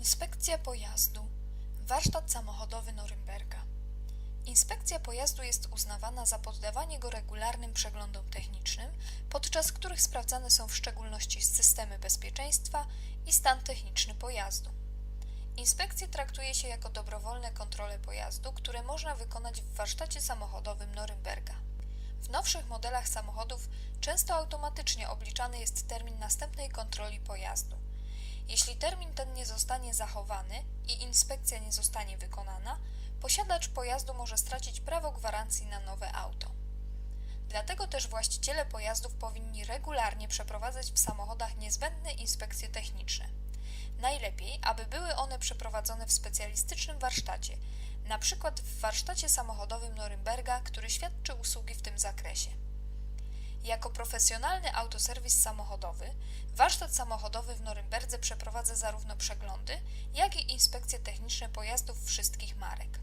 Inspekcja pojazdu. Warsztat samochodowy Norymberga. Inspekcja pojazdu jest uznawana za poddawanie go regularnym przeglądom technicznym, podczas których sprawdzane są w szczególności systemy bezpieczeństwa i stan techniczny pojazdu. Inspekcje traktuje się jako dobrowolne kontrole pojazdu, które można wykonać w warsztacie samochodowym Norymberga. W nowszych modelach samochodów często automatycznie obliczany jest termin następnej kontroli pojazdu. Jeśli termin ten nie zostanie zachowany i inspekcja nie zostanie wykonana, posiadacz pojazdu może stracić prawo gwarancji na nowe auto. Dlatego też właściciele pojazdów powinni regularnie przeprowadzać w samochodach niezbędne inspekcje techniczne. Najlepiej, aby były one przeprowadzone w specjalistycznym warsztacie, przykład w warsztacie samochodowym Norymberga, który świadczy usługi w tym zakresie. Jako profesjonalny autoserwis samochodowy, warsztat samochodowy w Norymberdze przeprowadza zarówno przeglądy, jak i inspekcje techniczne pojazdów wszystkich marek.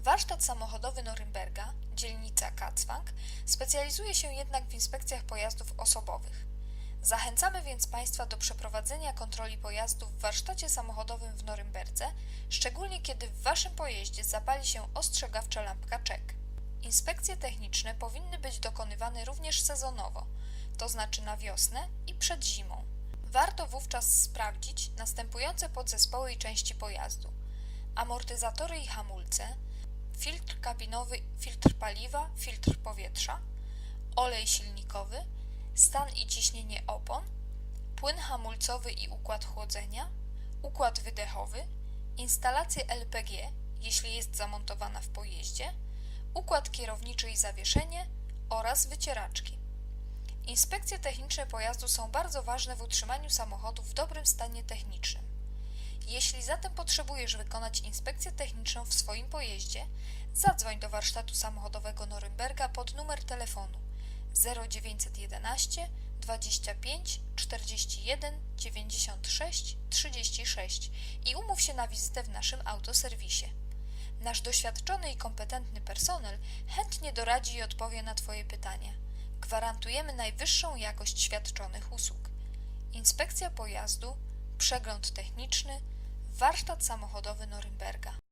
Warsztat samochodowy Norymberga, dzielnica Kacwang, specjalizuje się jednak w inspekcjach pojazdów osobowych. Zachęcamy więc Państwa do przeprowadzenia kontroli pojazdów w warsztacie samochodowym w Norymberdze, szczególnie kiedy w Waszym pojeździe zapali się ostrzegawcza lampka czek. Inspekcje techniczne powinny być dokonywane również sezonowo, to znaczy na wiosnę i przed zimą. Warto wówczas sprawdzić następujące podzespoły i części pojazdu: amortyzatory i hamulce, filtr kabinowy, filtr paliwa, filtr powietrza, olej silnikowy, stan i ciśnienie opon, płyn hamulcowy i układ chłodzenia, układ wydechowy, instalację LPG, jeśli jest zamontowana w pojeździe, układ kierowniczy i zawieszenie oraz wycieraczki. Inspekcje techniczne pojazdu są bardzo ważne w utrzymaniu samochodu w dobrym stanie technicznym. Jeśli zatem potrzebujesz wykonać inspekcję techniczną w swoim pojeździe, zadzwoń do warsztatu samochodowego Norymberga pod numer telefonu 0911 25 41 96 36 i umów się na wizytę w naszym autoserwisie. Nasz doświadczony i kompetentny personel chętnie doradzi i odpowie na Twoje pytania. Gwarantujemy najwyższą jakość świadczonych usług. Inspekcja pojazdu, przegląd techniczny, warsztat samochodowy Norymberga.